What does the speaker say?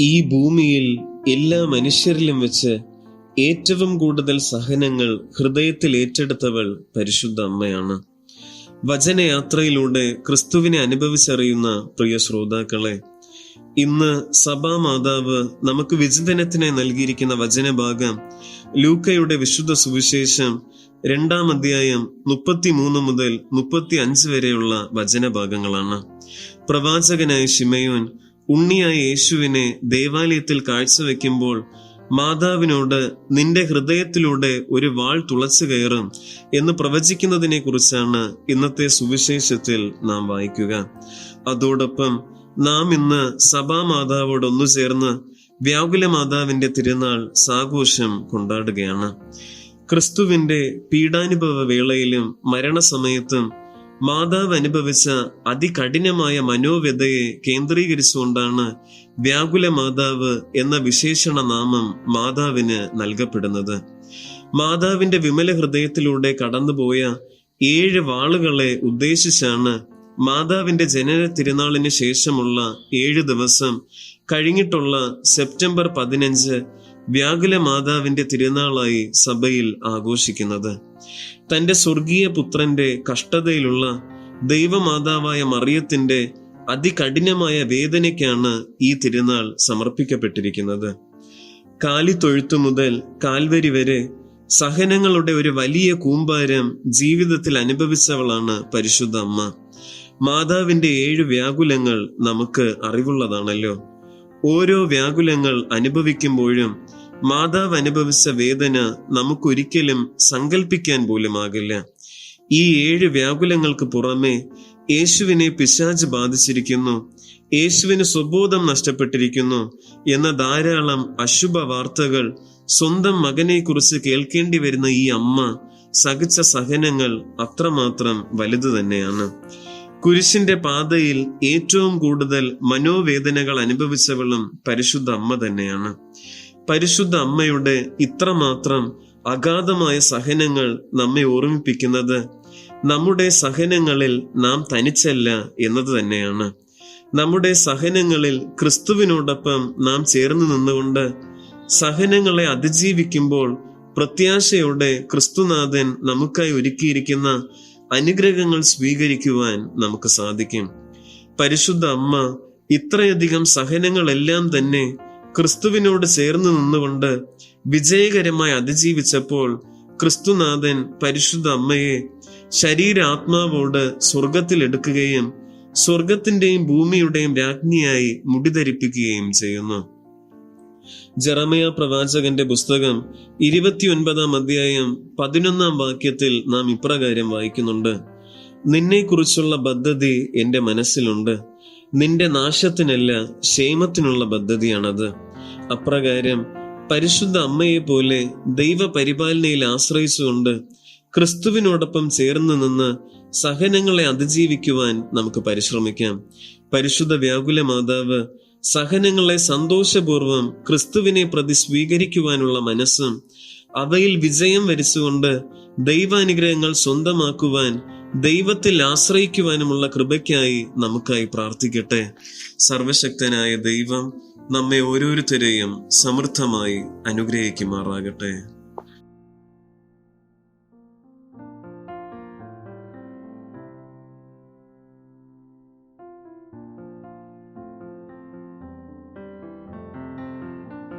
ഈ ഭൂമിയിൽ എല്ലാ മനുഷ്യരിലും വെച്ച് ഏറ്റവും കൂടുതൽ സഹനങ്ങൾ ഹൃദയത്തിൽ ഏറ്റെടുത്തവൾ പരിശുദ്ധ അമ്മയാണ്. വചനയാത്രയിലൂടെ ക്രിസ്തുവിനെ അനുഭവിച്ചറിയുന്ന പ്രിയ ശ്രോതാക്കളെ ഇന്ന് സഭാ മാതാവ് നമുക്ക് വിചിന്തനത്തിനായി നൽകിയിരിക്കുന്ന വചനഭാഗം ലൂക്കയുടെ വിശുദ്ധ സുവിശേഷം രണ്ടാം അധ്യായം മുപ്പത്തിമൂന്ന് മുതൽ മുപ്പത്തി അഞ്ച് വരെയുള്ള വചനഭാഗങ്ങളാണ്. പ്രവാചകനായ ശിമയോൻ ഉണ്ണിയായ യേശുവിനെ ദേവാലയത്തിൽ കാഴ്ചവെക്കുമ്പോൾ മാതാവിനോട് നിന്റെ ഹൃദയത്തിലൂടെ ഒരു വാൾ തുളച്ചു കയറും എന്ന് പ്രവചിക്കുന്നതിനെ കുറിച്ചാണ് ഇന്നത്തെ സുവിശേഷത്തിൽ നാം വായിക്കുക. അതോടൊപ്പം നാം ഇന്ന് സഭാമാതാവോട് ഒന്നു ചേർന്ന് വ്യാകുല മാതാവിന്റെ തിരുനാൾ സാഘോഷം കൊണ്ടാടുകയാണ്. ക്രിസ്തുവിന്റെ പീഡാനുഭവ വേളയിലും മരണസമയത്തും മാതാവ് അനുഭവിച്ച അതികഠിനമായ മനോവ്യതയെ കേന്ദ്രീകരിച്ചുകൊണ്ടാണ് വ്യാകുല മാതാവ് എന്ന വിശേഷണ നാമം മാതാവിന് നൽകപ്പെടുന്നത്. മാതാവിന്റെ വിമല ഹൃദയത്തിലൂടെ കടന്നുപോയ ഏഴ് വാളുകളെ ഉദ്ദേശിച്ചാണ് മാതാവിന്റെ ജനന തിരുനാളിന് ശേഷമുള്ള ഏഴ് ദിവസം കഴിഞ്ഞിട്ടുള്ള സെപ്റ്റംബർ പതിനഞ്ച് വ്യാകുല മാതാവിന്റെ തിരുനാളായി സഭയിൽ ആഘോഷിക്കുന്നത്. തന്റെ സ്വർഗീയ പുത്രന്റെ കഷ്ടതയിലുള്ള ദൈവമാതാവായ മറിയത്തിന്റെ അതികഠിനമായ വേദനയ്ക്കാണ് ഈ തിരുനാൾ സമർപ്പിക്കപ്പെട്ടിരിക്കുന്നത്. കാലിത്തൊഴുത്തു മുതൽ കാൽവരി വരെ സഹനങ്ങളുടെ ഒരു വലിയ കൂമ്പാരം ജീവിതത്തിൽ അനുഭവിച്ചവളാണ് പരിശുദ്ധ അമ്മ. മാതാവിന്റെ ഏഴ് വ്യാകുലങ്ങൾ നമുക്ക് അറിവുള്ളതാണല്ലോ. ഓരോ വ്യാകുലങ്ങൾ അനുഭവിക്കുമ്പോഴും മാതാവ് അനുഭവിച്ച വേദന നമുക്കൊരിക്കലും സങ്കല്പിക്കാൻ പോലും ആകില്ല ഈ ഏഴ് വ്യാകുലങ്ങൾക്ക് പുറമെ യേശുവിനെ പിശാജ് ബാധിച്ചിരിക്കുന്നു യേശുവിന് സ്വബോധം നഷ്ടപ്പെട്ടിരിക്കുന്നു എന്ന ധാരാളം അശുഭ വാർത്തകൾ സ്വന്തം മകനെ കുറിച്ച് കേൾക്കേണ്ടി വരുന്ന ഈ അമ്മ സഹിച്ച സഹനങ്ങൾ അത്രമാത്രം വലുത് തന്നെയാണ്. കുരിശിന്റെ പാതയിൽ ഏറ്റവും കൂടുതൽ മനോവേദനകൾ അനുഭവിച്ചവളും പരിശുദ്ധ അമ്മ തന്നെയാണ്. പരിശുദ്ധ അമ്മയുടെ ഇത്രമാത്രം അഗാധമായ സഹനങ്ങൾ നമ്മെ ഓർമ്മിപ്പിക്കുന്നത് നമ്മുടെ സഹനങ്ങളിൽ നാം തനിച്ചല്ല എന്നത് തന്നെയാണ്. നമ്മുടെ സഹനങ്ങളിൽ ക്രിസ്തുവിനോടൊപ്പം നാം ചേർന്ന് നിന്നുകൊണ്ട് സഹനങ്ങളെ അതിജീവിക്കുമ്പോൾ പ്രത്യാശയോടെ ക്രിസ്തുനാഥൻ നമുക്കായി ഒരുക്കിയിരിക്കുന്ന അനുഗ്രഹങ്ങൾ സ്വീകരിക്കുവാൻ നമുക്ക് സാധിക്കും. പരിശുദ്ധ അമ്മ ഇത്രയധികം സഹനങ്ങളെല്ലാം തന്നെ ക്രിസ്തുവിനോട് ചേർന്ന് നിന്നുകൊണ്ട് വിജയകരമായി അതിജീവിച്ചപ്പോൾ ക്രിസ്തുനാഥൻ പരിശുദ്ധ അമ്മയെ ശരീരാത്മാവോട് സ്വർഗത്തിൽ എടുക്കുകയും സ്വർഗത്തിന്റെയും ഭൂമിയുടെയും രാജ്ഞിയായി മുടിധരിപ്പിക്കുകയും ചെയ്യുന്നു. ജറമയ പ്രവാചകന്റെ പുസ്തകം ഇരുപത്തിയൊൻപതാം അധ്യായം പതിനൊന്നാം വാക്യത്തിൽ നാം ഇപ്രകാരം വായിക്കുന്നുണ്ട്. നിന്നെക്കുറിച്ചുള്ള പദ്ധതി എന്റെ മനസ്സിലുണ്ട്. നിന്റെ നാശത്തിനല്ല ക്ഷേമത്തിനുള്ള പദ്ധതിയാണത്. അപ്രകാരം പരിശുദ്ധ അമ്മയെ പോലെ ദൈവപരിപാലനയിൽ ആശ്രയിച്ചുകൊണ്ട് ക്രിസ്തുവിനോടൊപ്പം ചേർന്ന് നിന്ന് സഹനങ്ങളെ അതിജീവിക്കുവാൻ നമുക്ക് പരിശ്രമിക്കാം. പരിശുദ്ധ വ്യാകുല മാതാവ് സഹനങ്ങളെ സന്തോഷപൂർവം ക്രിസ്തുവിനെ പ്രതി സ്വീകരിക്കുവാനുള്ള മനസ്സും അവയിൽ വിജയം വരിച്ചുകൊണ്ട് ദൈവാനുഗ്രഹങ്ങൾ സ്വന്തമാക്കുവാൻ ദൈവത്തിൽ ആശ്രയിക്കുവാനുമുള്ള കൃപയ്ക്കായി നമുക്കായി പ്രാർത്ഥിക്കട്ടെ. സർവശക്തനായ ദൈവം നമ്മെ ഓരോരുത്തരെയും സമൃദ്ധമായി അനുഗ്രഹിക്കുമാറാകട്ടെ.